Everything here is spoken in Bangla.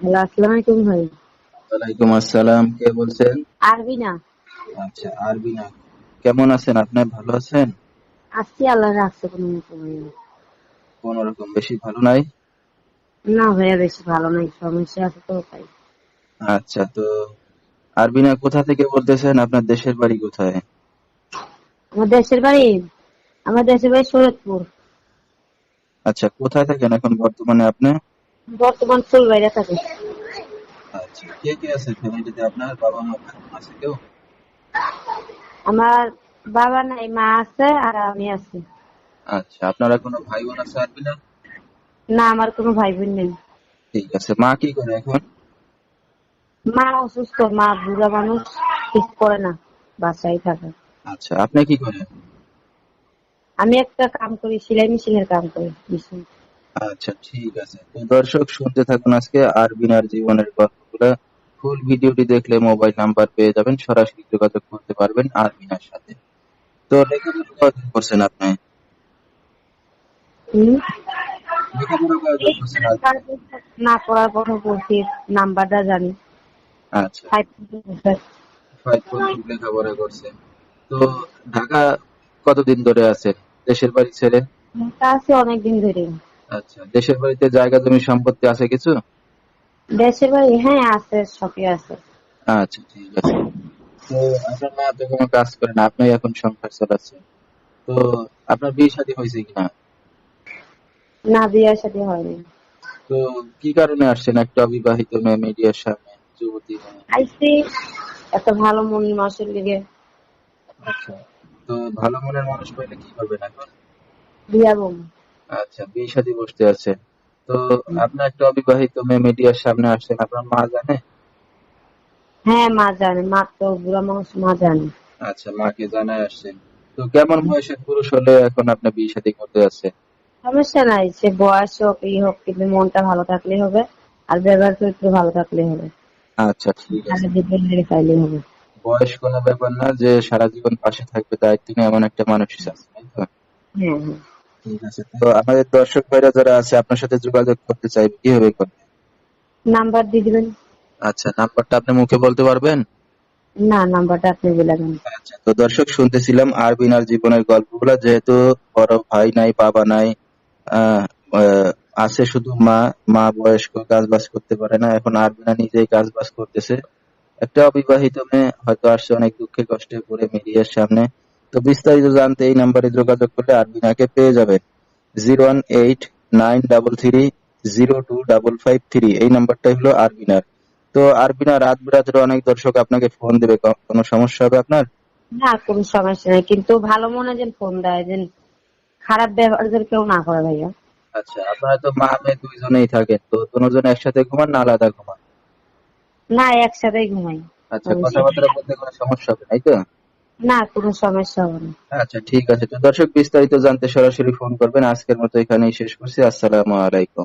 হ্যালো আসসালামু আলাইকুম ভাই। ওয়ালাইকুম আসসালাম কে বলছেন? আরবি আচ্ছা আরবি কেমন আছেন আপনি? ভালো আছেন? আসছি আল্লাহ রাখছে কোনো মতো কোন রকম বেশি ভালো নাই? না ভাইয়া বেশি ভালো নাই সমস্যা আছে তো তাই। আচ্ছা তো আরবিনা কোথা থেকে বলতেছেন? আপনার দেশের বাড়ি কোথায়? আমার দেশের বাড়ি? আমার দেশের বাড়ি শরৎপুর আচ্ছা কোথায় থাকেন এখন বর্তমানে আপনি? বর্তমান ফুল ফুলবাড়িয়া থাকে। আচ্ছা কে কে আছে ফ্যামিলিতে আপনার বাবা মা আছে কেউ? আমার বাবা নাই মা আছে আর আমি আছি। আচ্ছা আপনারা কোনো ভাই বোন আছে আরবিনা না? আমার কোনো ভাই বোন নেই। ঠিক আছে মা কি করে এখন? মা অসুস্থ মা বুড়া মানুষ কিছু করে না বাসায় থাকে। আচ্ছা আপনি কি করেন? আমি একটা কাম করি সেলাই মেশিনের কাম করি মেশিন। আচ্ছা ঠিক আছে। তো দর্শক শুনতে থাকুন আজকে আরবিনার জীবনের গল্পগুলো। ফুল ভিডিওটি দেখলে মোবাইল নাম্বার পেয়ে যাবেন সরাসরি যোগাযোগ করতে পারবেন আরবিনার সাথে। তো লেখাপড়া কতদিন করছেন আপনি? না করার কথা বলছি নাম্বারটা জানি। আচ্ছা। লেখাপড়া তো ঢাকা কতদিন ধরে আছে? দেশের বাড়ি ছেড়ে ঢাকা আছে অনেকদিন ধরে আচ্ছা দেশের বাড়িতে জায়গা জমি সম্পত্তি আছে কিছু? দেশের বাড়ি হ্যাঁ আছে সবই আছে। আচ্ছা ঠিক আছে। তো আপনার মা তো কোনো কাজ করে না আপনি এখন সংসার চালাচ্ছেন। তো আপনার বিয়ে শাদী হয়েছে কিনা? না বিয়ের সাথে হয়নি। তো কি কারণে আসছেন একটা অবিবাহিত মেয়ে মিডিয়ার সামনে যুবতী এত ভালো মন মাসের লিগে। আচ্ছা তো ভালো মনের মানুষ পাইলে কি করবেন এখন? বিয়া আচ্ছা বিয়ে শাদী বসতে আছে। তো আপনার একটা অবিবাহিত মেয়ে মিডিয়ার সামনে আসছেন আপনার মা জানে? হ্যাঁ মা জানে। মা তো বুড়া মানুষ মা জানে। আচ্ছা মাকে জানায় আসছেন। তো কেমন বয়সের পুরুষ হলে এখন আপনার বিয়ে শাদী করতে আছে? সমস্যা নাই সে বয়স হোক ই হোক কিন্তু মনটা ভালো থাকলে হবে আর ব্যবহার চরিত্র ভালো থাকলে হবে। আচ্ছা ঠিক আছে। হবে। বয়স কোনো ব্যাপার না যে সারা জীবন পাশে থাকবে দায়িত্ব নিয়ে এমন একটা মানুষ আছে তাই তো? হ্যাঁ হ্যাঁ। তো আমাদের দর্শক ভাইরা যারা আছে আপনার সাথে যোগাযোগ করতে চাইবে কীভাবে করবে নাম্বার দিয়ে দিবেন। আচ্ছা নাম্বারটা আপনি মুখে বলতে পারবেন? না নাম্বারটা আপনি বলে দেন। আচ্ছা তো দর্শক শুনতেছিলাম আরবিনার জীবনের গল্পগুলো যেহেতু বড় ভাই নাই বাবা নাই আছে শুধু মা মা বয়স্ক কাজ বাজ করতে পারে না এখন আরবিনা নিজেই কাজ বাজ করতেছে। একটা অবিবাহিত মেয়ে হয়তো আসছে অনেক দুঃখে কষ্টে পড়ে মিডিয়ার সামনে। তো বিস্তারিত জানতে এই নাম্বারে যোগাযোগ করলে আরবিনাকে পেয়ে যাবেন zero one eight nine double three zero two double five three এই নাম্বারটাই হলো আরবিনার তো আরবিনা রাত বিরাতের অনেক দর্শক আপনাকে ফোন দেবে। কোনো সমস্যা হবে আপনার? না কোনো সমস্যা নাই। কিন্তু ভালো মনে যেন ফোন দেয় যেন খারাপ ব্যবহার যেন কেউ না করে ভাইয়া। আচ্ছা আপনারা তো মা মেয়ে দুইজনেই থাকেন তো দুজন একসাথে ঘুমান না আলাদা ঘুমান? না একসাথেই ঘুমাই। আচ্ছা কথাবার্তা বলতে কোনো সমস্যা হবে নাই তো? না, কোনো সমস্যা হবে না। আচ্ছা ঠিক আছে। তো দর্শক, বিস্তারিত জানতে সরাসরি ফোন করবেন। আজকের মতো এখানেই শেষ করছি। আসসালামু আলাইকুম।